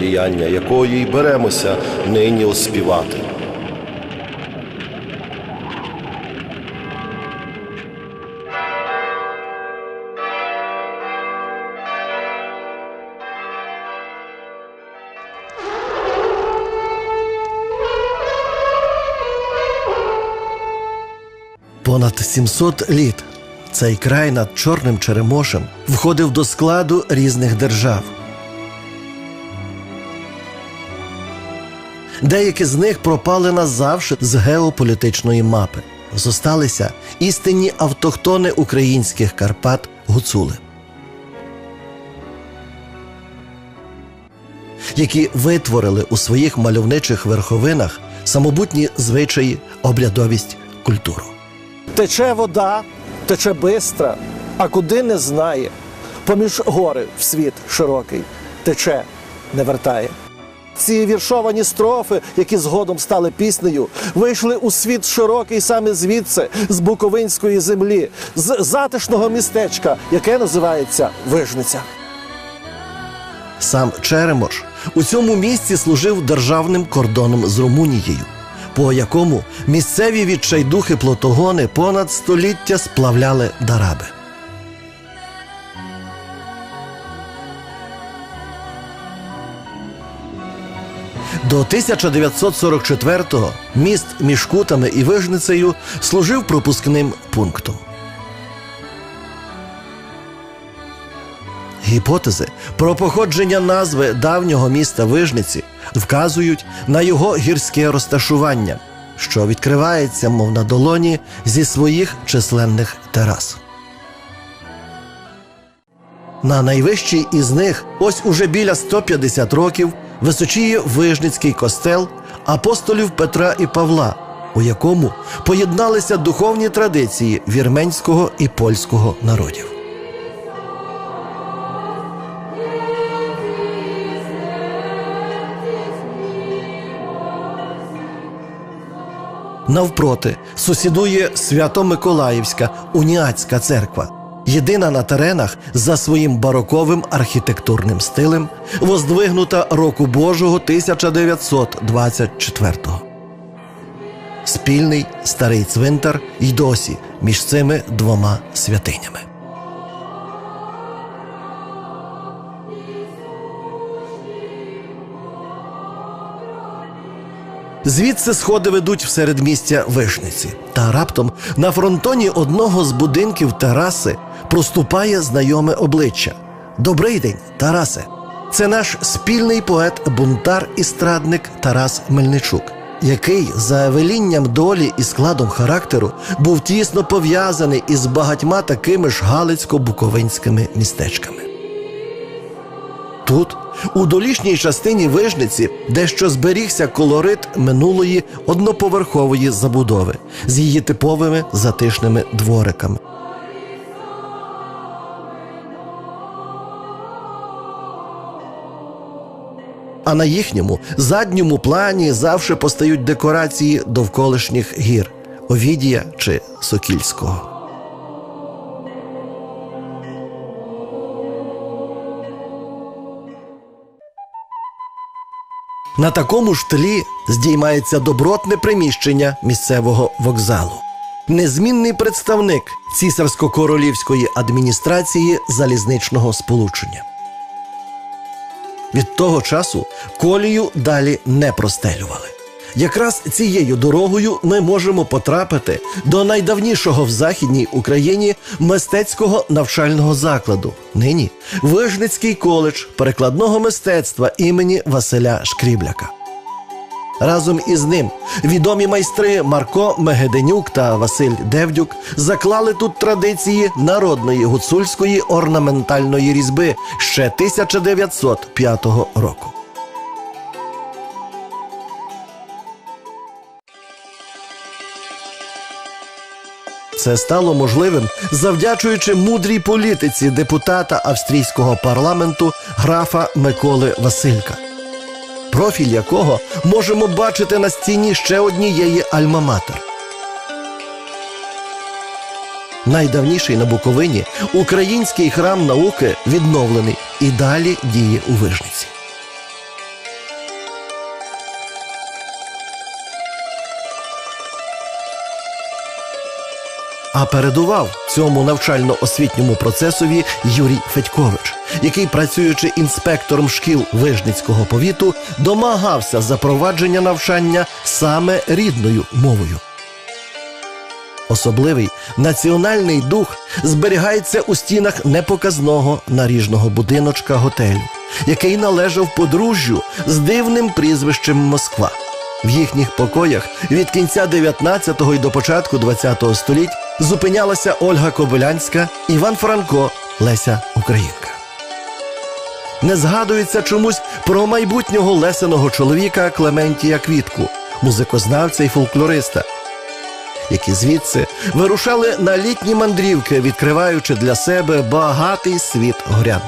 діяння якої й беремося нині оспівати. Понад 700 літ цей край над Чорним Черемошем входив до складу різних держав. Деякі з них пропали назавжди з геополітичної мапи. Зосталися істинні автохтони українських Карпат гуцули, які витворили у своїх мальовничих верховинах самобутні звичаї, обрядовість, культуру. Тече вода, тече бистра, а куди не знає. Поміж гори в світ широкий тече, не вертає. Ці віршовані строфи, які згодом стали піснею, вийшли у світ широкий саме звідси, з Буковинської землі, з затишного містечка, яке називається Вижниця. Сам Черемош у цьому місці служив державним кордоном з Румунією, по якому місцеві відчайдухи плотогони понад століття сплавляли дараби. До 1944-го міст між Кутами і Вижницею служив пропускним пунктом. Гіпотези про походження назви давнього міста Вижниці вказують на його гірське розташування, що відкривається, мов на долоні, зі своїх численних терас. На найвищій із них, ось уже біля 150 років, височіє Вижницький костел апостолів Петра і Павла, у якому поєдналися духовні традиції вірменського і польського народів. Навпроти сусідує Свято-Миколаївська уніатська церква, єдина на теренах за своїм бароковим архітектурним стилем, воздвигнута року Божого 1924-го. Спільний старий цвинтар й досі між цими двома святинями. Звідси сходи ведуть в середмістя Вишниці. Та раптом на фронтоні одного з будинків тераси проступає знайоме обличчя. Добрий день, Тарасе. Це наш спільний поет, бунтар і страдник Тарас Мельничук, який за велінням долі і складом характеру був тісно пов'язаний із багатьма такими ж галицько-буковинськими містечками. Тут, у долішній частині вижниці, дещо зберігся колорит минулої одноповерхової забудови з її типовими затишними двориками. А на їхньому задньому плані завжди постають декорації довколишніх гір Овідія чи Сокільського. На такому ж тлі здіймається добротне приміщення місцевого вокзалу. Незмінний представник цісарсько-королівської адміністрації залізничного сполучення. Від того часу колію далі не простелювали. Якраз цією дорогою ми можемо потрапити до найдавнішого в Західній Україні мистецького навчального закладу. Нині Вижницький коледж перекладного мистецтва імені Василя Шкрібляка. Разом із ним відомі майстри Марко Мегеденюк та Василь Девдюк заклали тут традиції народної гуцульської орнаментальної різьби ще 1905 року. Це стало можливим завдячуючи мудрій політиці депутата австрійського парламенту графа Миколи Василька, профіль якого можемо бачити на стіні ще однієї альма-матер. Найдавніший на Буковині український храм науки відновлений і далі діє у Вижниці. А передував цьому навчально-освітньому процесові Юрій Федькович, який, працюючи інспектором шкіл Вижницького повіту, домагався запровадження навчання саме рідною мовою. Особливий національний дух зберігається у стінах непоказного наріжного будиночка готелю, який належав подружжю з дивним прізвищем Москва. В їхніх покоях від кінця 19-го і до початку 20-го століть зупинялася Ольга Кобилянська, Іван Франко, Леся Українка. Не згадується чомусь про майбутнього лесеного чоловіка Клементія Квітку, музикознавця і фольклориста, які звідси вирушали на літні мандрівки, відкриваючи для себе багатий світ горян.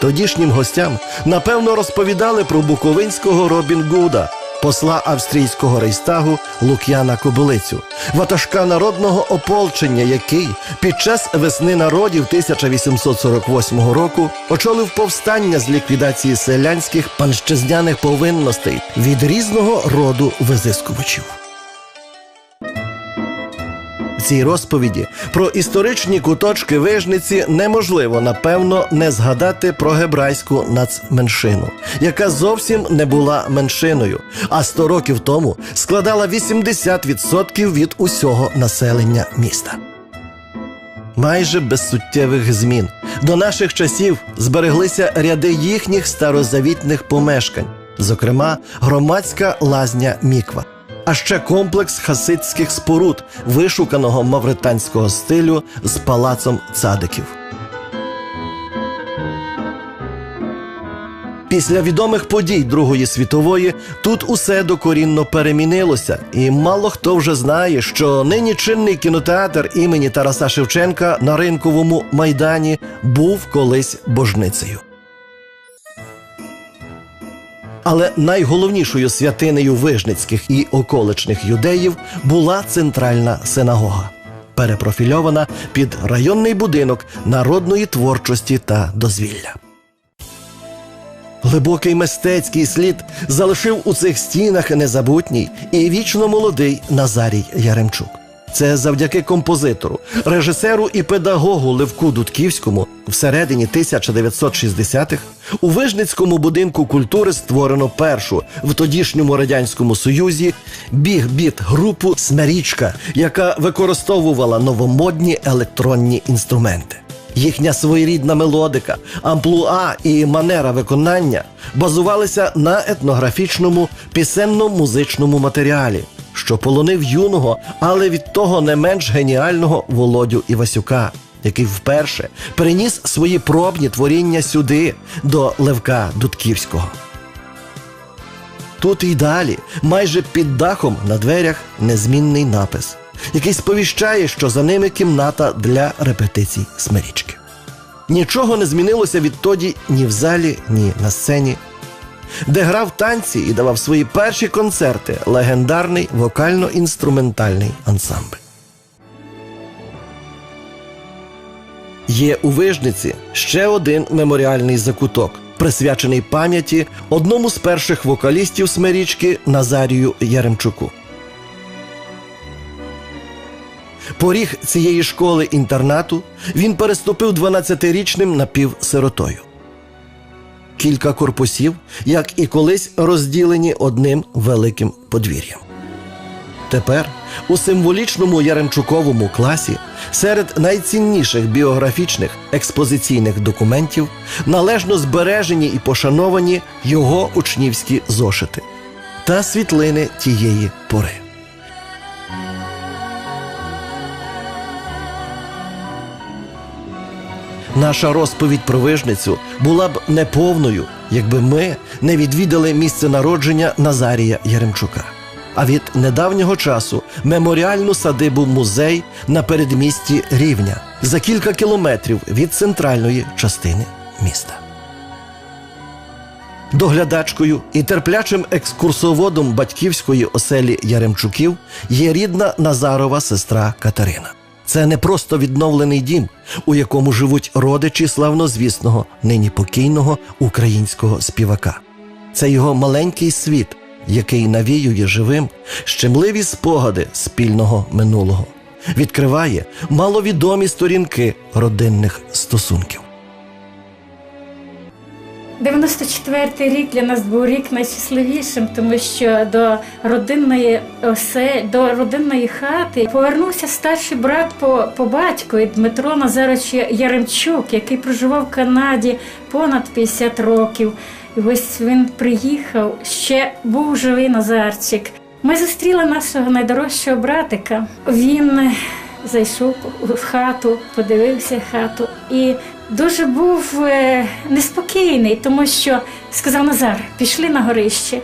Тодішнім гостям напевно розповідали про буковинського Робін Гуда, посла австрійського рейстагу Лук'яна Кобилицю, ватажка народного ополчення, який під час весни народів 1848 року очолив повстання з ліквідації селянських панщезняних повинностей від різного роду визискувачів. Цій розповіді. Про історичні куточки вижниці неможливо напевно не згадати про гебрайську нацменшину, яка зовсім не була меншиною, а 100 років тому складала 80% від усього населення міста. Майже без суттєвих змін. До наших часів збереглися ряди їхніх старозавітних помешкань, зокрема громадська лазня Міква а ще комплекс хасидських споруд вишуканого мавританського стилю з палацом цадиків. Після відомих подій Другої світової тут усе докорінно перемінилося, і мало хто вже знає, що нині чинний кінотеатр імені Тараса Шевченка на ринковому майдані був колись божницею. Але найголовнішою святинею вижницьких і околичних юдеїв була центральна синагога, перепрофільована під районний будинок народної творчості та дозвілля. Глибокий мистецький слід залишив у цих стінах незабутній і вічно молодий Назарій Яремчук. Це завдяки композитору, режисеру і педагогу Левку Дудківському всередині 1960-х у Вижницькому будинку культури створено першу в тодішньому радянському союзі біг-біт групу Смерічка, яка використовувала новомодні електронні інструменти. Їхня своєрідна мелодика, амплуа і манера виконання базувалися на етнографічному пісенно-музичному матеріалі що полонив юного, але від того не менш геніального Володю Івасюка, який вперше приніс свої пробні творіння сюди, до Левка Дудківського. Тут і далі, майже під дахом на дверях, незмінний напис, який сповіщає, що за ними кімната для репетицій смирічки. Нічого не змінилося відтоді ні в залі, ні на сцені де грав танці і давав свої перші концерти легендарний вокально-інструментальний ансамбль. Є у Вижниці ще один меморіальний закуток, присвячений пам'яті одному з перших вокалістів Смирічки Назарію Яремчуку. Поріг цієї школи інтернату він переступив 12-річним напівсиротою кілька корпусів, як і колись розділені одним великим подвір'ям. Тепер у символічному Яремчуковому класі серед найцінніших біографічних експозиційних документів належно збережені і пошановані його учнівські зошити та світлини тієї пори. Наша розповідь про вижницю була б неповною, якби ми не відвідали місце народження Назарія Яремчука. А від недавнього часу меморіальну садибу музей на передмісті Рівня за кілька кілометрів від центральної частини міста. Доглядачкою і терплячим екскурсоводом батьківської оселі Яремчуків є рідна Назарова сестра Катерина. Це не просто відновлений дім, у якому живуть родичі славнозвісного, нині покійного українського співака. Це його маленький світ, який навіює живим щемливі спогади спільного минулого, відкриває маловідомі сторінки родинних стосунків. 94-й рік для нас був рік найщасливішим, тому що до родинної осе, до родинної хати повернувся старший брат по, по батькові Дмитро Назарович Яремчук, який проживав в Канаді понад 50 років. І ось він приїхав, ще був живий Назарчик. Ми зустріли нашого найдорожчого братика. Він зайшов в хату, подивився хату і дуже був е, неспокійний, тому що сказав Назар, пішли на горище.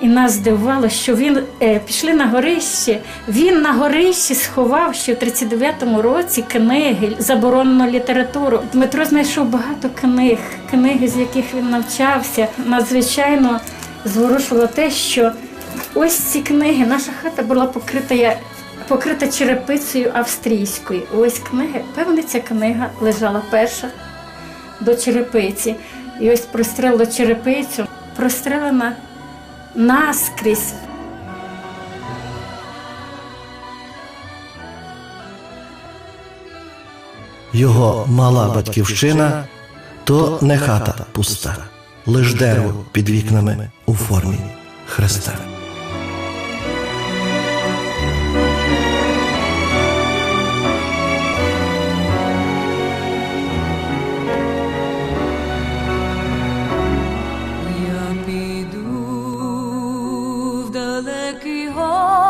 І нас здивувало, що він е, пішли на горище. Він на горищі сховав ще в 39-му році книги, заборонену літературу. Дмитро знайшов багато книг, книги, з яких він навчався. Надзвичайно зворушило те, що ось ці книги, наша хата була покрита покрита черепицею австрійською. Ось книги, певне, ця книга лежала перша до черепиці. І ось прострелило черепицю, прострелена наскрізь. Його мала батьківщина то не хата пуста, лиш дерево під вікнами у формі Христа.